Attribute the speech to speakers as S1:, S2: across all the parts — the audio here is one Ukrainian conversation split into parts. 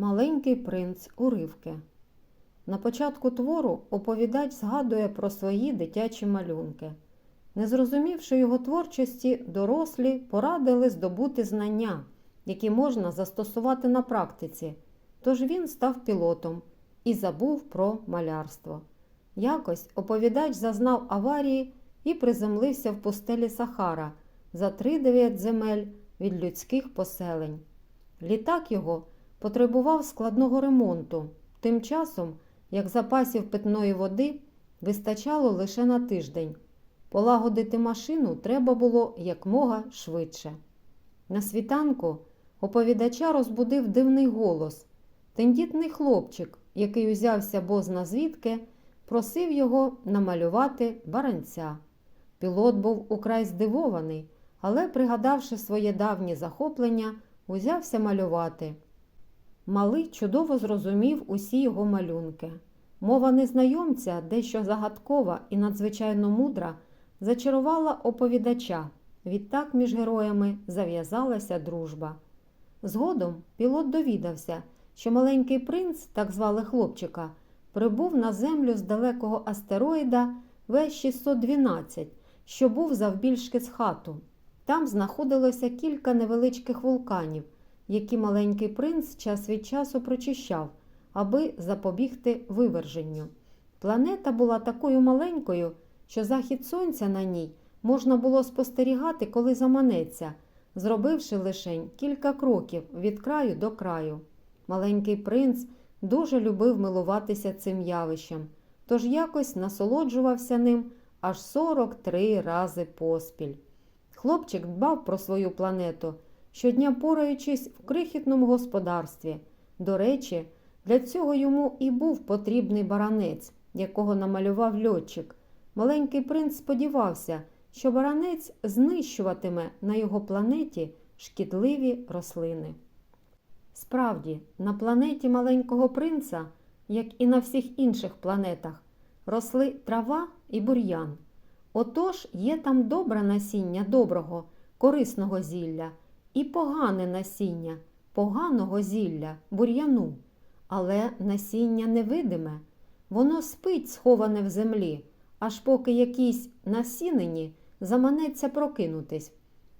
S1: Маленький принц уривки. На початку твору оповідач згадує про свої дитячі малюнки. Не зрозумівши його творчості, дорослі порадили здобути знання, які можна застосувати на практиці, тож він став пілотом і забув про малярство. Якось оповідач зазнав аварії і приземлився в пустелі Сахара за 3-9 земель від людських поселень. Літак його потребував складного ремонту, тим часом, як запасів питної води вистачало лише на тиждень. Полагодити машину треба було якмога швидше. На світанку оповідача розбудив дивний голос. Тендітний хлопчик, який узявся бозна звідки, просив його намалювати баранця. Пілот був украй здивований, але, пригадавши своє давнє захоплення, узявся малювати. Малий чудово зрозумів усі його малюнки. Мова незнайомця, дещо загадкова і надзвичайно мудра, зачарувала оповідача. Відтак між героями зав'язалася дружба. Згодом пілот довідався, що маленький принц, так звали хлопчика, прибув на землю з далекого астероїда В-612, що був завбільшки з хату. Там знаходилося кілька невеличких вулканів, які маленький принц час від часу прочищав, аби запобігти виверженню. Планета була такою маленькою, що захід сонця на ній можна було спостерігати, коли заманеться, зробивши лишень кілька кроків від краю до краю. Маленький принц дуже любив милуватися цим явищем, тож якось насолоджувався ним аж 43 рази поспіль. Хлопчик дбав про свою планету, щодня пораючись в крихітному господарстві. До речі, для цього йому і був потрібний баранець, якого намалював льотчик. Маленький принц сподівався, що баранець знищуватиме на його планеті шкідливі рослини. Справді, на планеті маленького принца, як і на всіх інших планетах, росли трава і бур'ян. Отож є там добре насіння доброго, корисного зілля і погане насіння, поганого зілля, бур'яну. Але насіння невидиме, воно спить, сховане в землі, аж поки якийсь насінені заманеться прокинутись.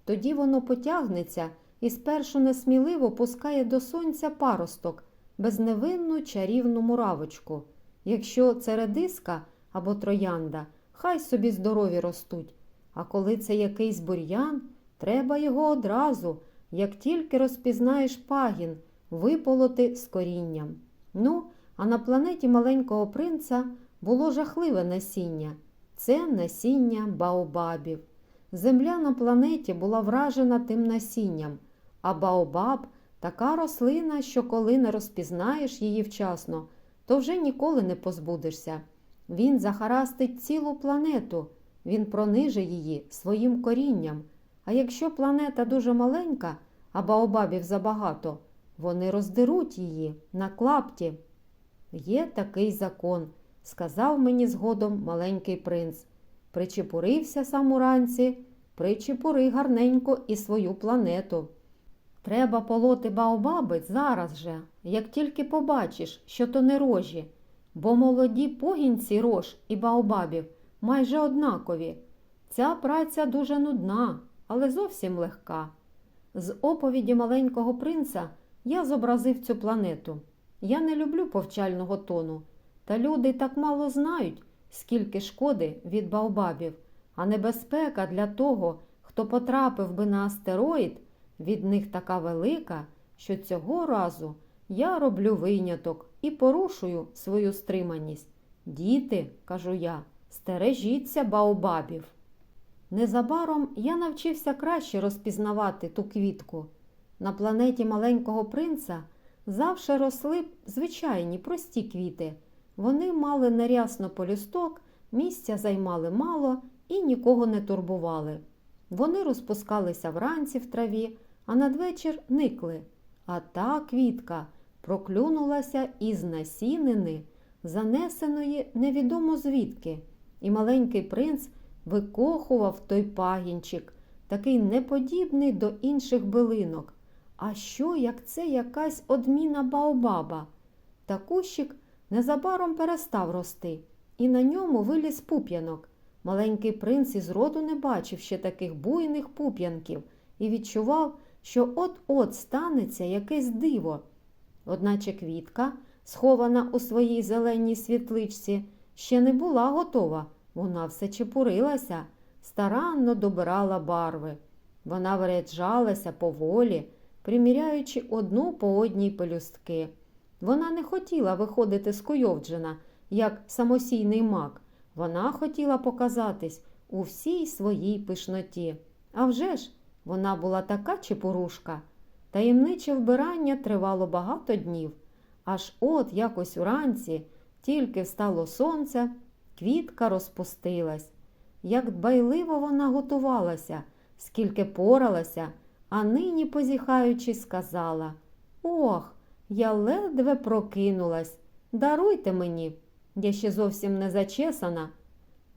S1: Тоді воно потягнеться і спершу несміливо пускає до сонця паросток, безневинну чарівну муравочку. Якщо це редиска або троянда, хай собі здорові ростуть. А коли це якийсь бур'ян, треба його одразу, як тільки розпізнаєш пагін, виполоти з корінням. Ну, а на планеті маленького принца було жахливе насіння. Це насіння баобабів. Земля на планеті була вражена тим насінням, а баобаб така рослина, що коли не розпізнаєш її вчасно, то вже ніколи не позбудешся. Він захарастить цілу планету, він прониже її своїм корінням. А якщо планета дуже маленька, а баобабів забагато, вони роздеруть її на клапті. Є такий закон, сказав мені згодом маленький принц. Причепурився сам уранці, причепури гарненько і свою планету. Треба полоти баобаби зараз же, як тільки побачиш, що то не рожі, бо молоді погінці рож і баобабів майже однакові. Ця праця дуже нудна, але зовсім легка. З оповіді маленького принца я зобразив цю планету. Я не люблю повчального тону, та люди так мало знають, скільки шкоди від баобабів, а небезпека для того, хто потрапив би на астероїд, від них така велика, що цього разу я роблю виняток і порушую свою стриманість. Діти, кажу я, стережіться баобабів. Незабаром я навчився краще розпізнавати ту квітку. На планеті маленького принца завше росли звичайні прості квіти. Вони мали нерясно полюсток, місця займали мало і нікого не турбували. Вони розпускалися вранці в траві, а надвечір никли. А та квітка проклюнулася із насінини, занесеної невідомо звідки, і маленький принц викохував той пагінчик, такий неподібний до інших билинок, А що, як це якась одміна Баобаба? Та кущик незабаром перестав рости, і на ньому виліз пуп'янок. Маленький принц із роду не бачив ще таких буйних пуп'янків і відчував, що от-от станеться якесь диво. Одначе квітка, схована у своїй зеленій світличці, ще не була готова. Вона все чепурилася, старанно добирала барви. Вона виряджалася поволі, приміряючи одну по одній пелюстки. Вона не хотіла виходити з Куйовджина, як самосійний мак. Вона хотіла показатись у всій своїй пишноті. А вже ж, вона була така чепурушка. Таємниче вбирання тривало багато днів. Аж от якось уранці, тільки встало сонце, квітка розпустилась. Як дбайливо вона готувалася, скільки поралася, а нині, позіхаючи, сказала Ох, я ледве прокинулась. Даруйте мені, я ще зовсім не зачесана.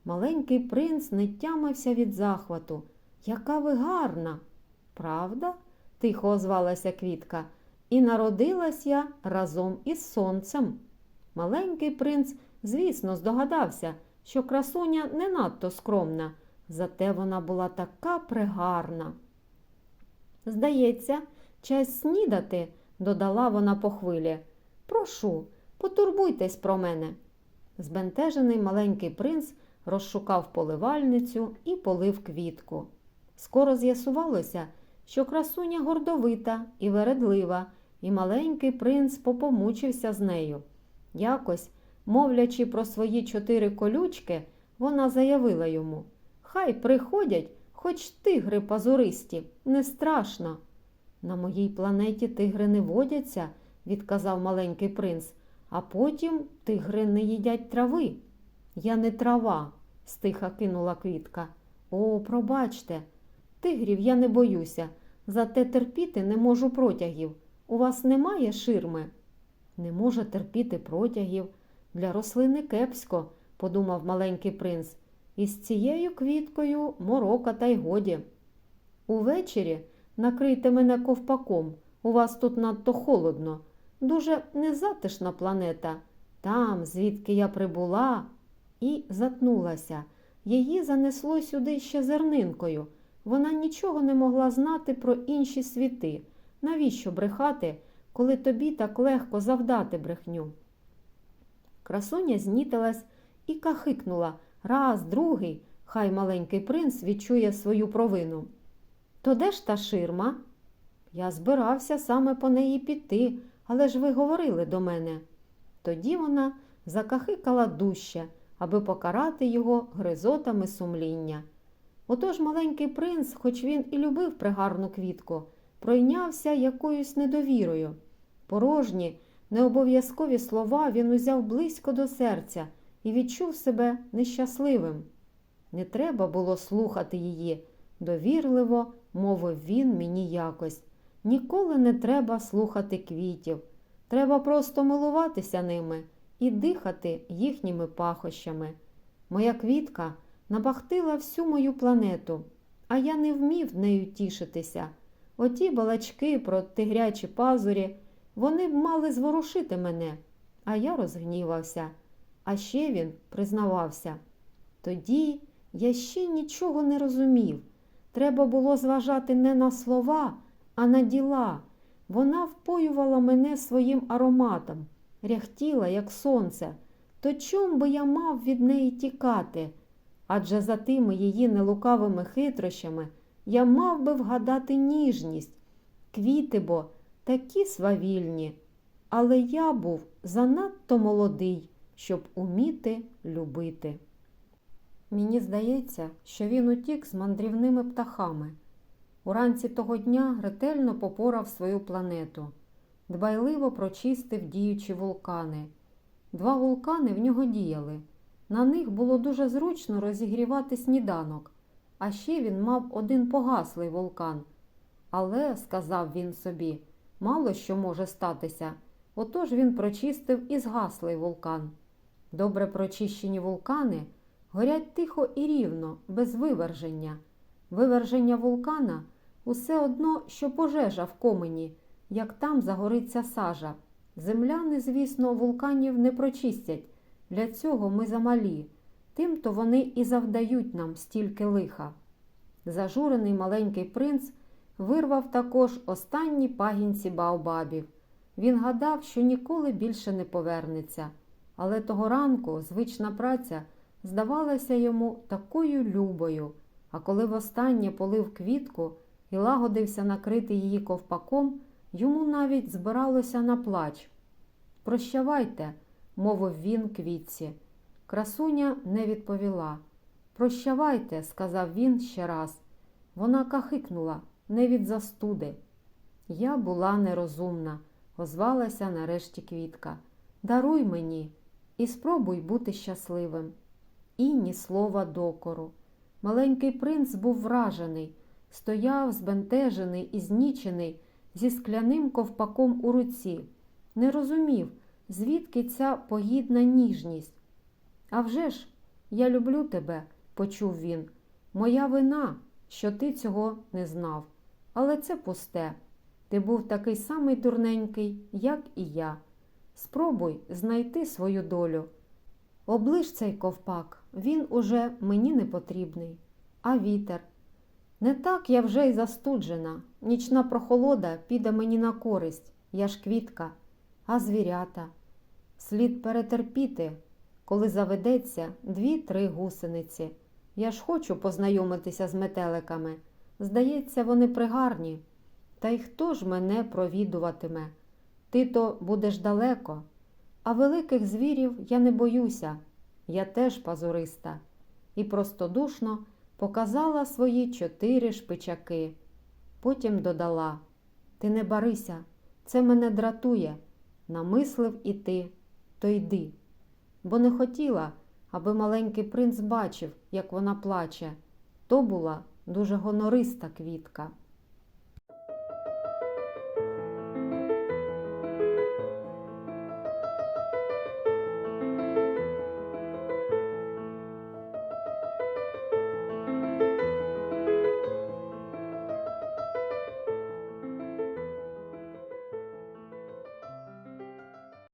S1: Маленький принц не тямився від захвату. Яка ви гарна! Правда? тихо озвалася квітка. І народилась я разом із сонцем. Маленький принц, звісно, здогадався, що красуня не надто скромна, зате вона була така пригарна. Здається, час снідати, додала вона по хвилі. Прошу, потурбуйтесь про мене. Збентежений маленький принц розшукав поливальницю і полив квітку. Скоро з'ясувалося, що красуня гордовита і вередлива, і маленький принц попомучився з нею. Якось, мовлячи про свої чотири колючки, вона заявила йому Хай приходять, хоч тигри пазуристі, не страшно. На моїй планеті тигри не водяться, відказав маленький принц, а потім тигри не їдять трави. Я не трава, стиха кинула квітка. О, пробачте, тигрів я не боюся, зате терпіти не можу протягів. У вас немає ширми? Не може терпіти протягів. Для рослини кепсько, подумав маленький принц. Із цією квіткою морока та й годі. Увечері накрийте мене ковпаком. У вас тут надто холодно. Дуже незатишна планета. Там, звідки я прибула, і затнулася. Її занесло сюди ще зернинкою. Вона нічого не могла знати про інші світи. Навіщо брехати, коли тобі так легко завдати брехню? Красуня знітилась і кахикнула раз, другий, хай маленький принц відчує свою провину. То де ж та ширма? Я збирався саме по неї піти, але ж ви говорили до мене. Тоді вона закахикала дужче, аби покарати його гризотами сумління. Отож маленький принц, хоч він і любив пригарну квітку, пройнявся якоюсь недовірою. Порожні, необов'язкові слова він узяв близько до серця і відчув себе нещасливим. Не треба було слухати її, довірливо мовив він мені якось. Ніколи не треба слухати квітів. Треба просто милуватися ними і дихати їхніми пахощами. Моя квітка набахтила всю мою планету, а я не вмів нею тішитися. Оті балачки про тигрячі пазурі, вони б мали зворушити мене, а я розгнівався. А ще він признавався. Тоді я ще нічого не розумів. Треба було зважати не на слова, а на діла. Вона впоювала мене своїм ароматом, ряхтіла, як сонце. То чом би я мав від неї тікати? Адже за тими її нелукавими хитрощами я мав би вгадати ніжність, квіти бо такі свавільні, але я був занадто молодий, щоб уміти любити. Мені здається, що він утік з мандрівними птахами. Уранці того дня ретельно попорав свою планету, дбайливо прочистив діючі вулкани. Два вулкани в нього діяли. На них було дуже зручно розігрівати сніданок, а ще він мав один погаслий вулкан. Але, сказав він собі, мало що може статися. Отож він прочистив і згаслий вулкан. Добре прочищені вулкани горять тихо і рівно, без виверження. Виверження вулкана Усе одно, що пожежа в комені, як там загориться сажа. Земляни, звісно, вулканів не прочистять. Для цього ми замалі. Тим-то вони і завдають нам стільки лиха. Зажурений маленький принц вирвав також останні пагінці Баобабів. Він гадав, що ніколи більше не повернеться, але того ранку звична праця здавалася йому такою любою, а коли востаннє полив квітку і лагодився накрити її ковпаком, йому навіть збиралося на плач. Прощавайте, мовив він квітці. Красуня не відповіла. Прощавайте, сказав він ще раз. Вона кахикнула не від застуди. Я була нерозумна, озвалася нарешті квітка. Даруй мені і спробуй бути щасливим. І ні слова докору. Маленький принц був вражений, стояв збентежений і знічений зі скляним ковпаком у руці. Не розумів, звідки ця погідна ніжність. «А вже ж, я люблю тебе, почув він. Моя вина, що ти цього не знав. Але це пусте. Ти був такий самий дурненький, як і я. Спробуй знайти свою долю. Оближ цей ковпак, він уже мені не потрібний. А вітер. Не так я вже й застуджена. Нічна прохолода піде мені на користь, я ж квітка, а звірята. Слід перетерпіти, коли заведеться дві-три гусениці. Я ж хочу познайомитися з метеликами. Здається, вони пригарні. Та й хто ж мене провідуватиме? Ти то будеш далеко, а великих звірів я не боюся, я теж пазуриста. І простодушно показала свої чотири шпичаки. Потім додала Ти не барися, це мене дратує. Намислив і ти, то йди. Бо не хотіла, аби маленький принц бачив, як вона плаче. То була дуже гонориста квітка.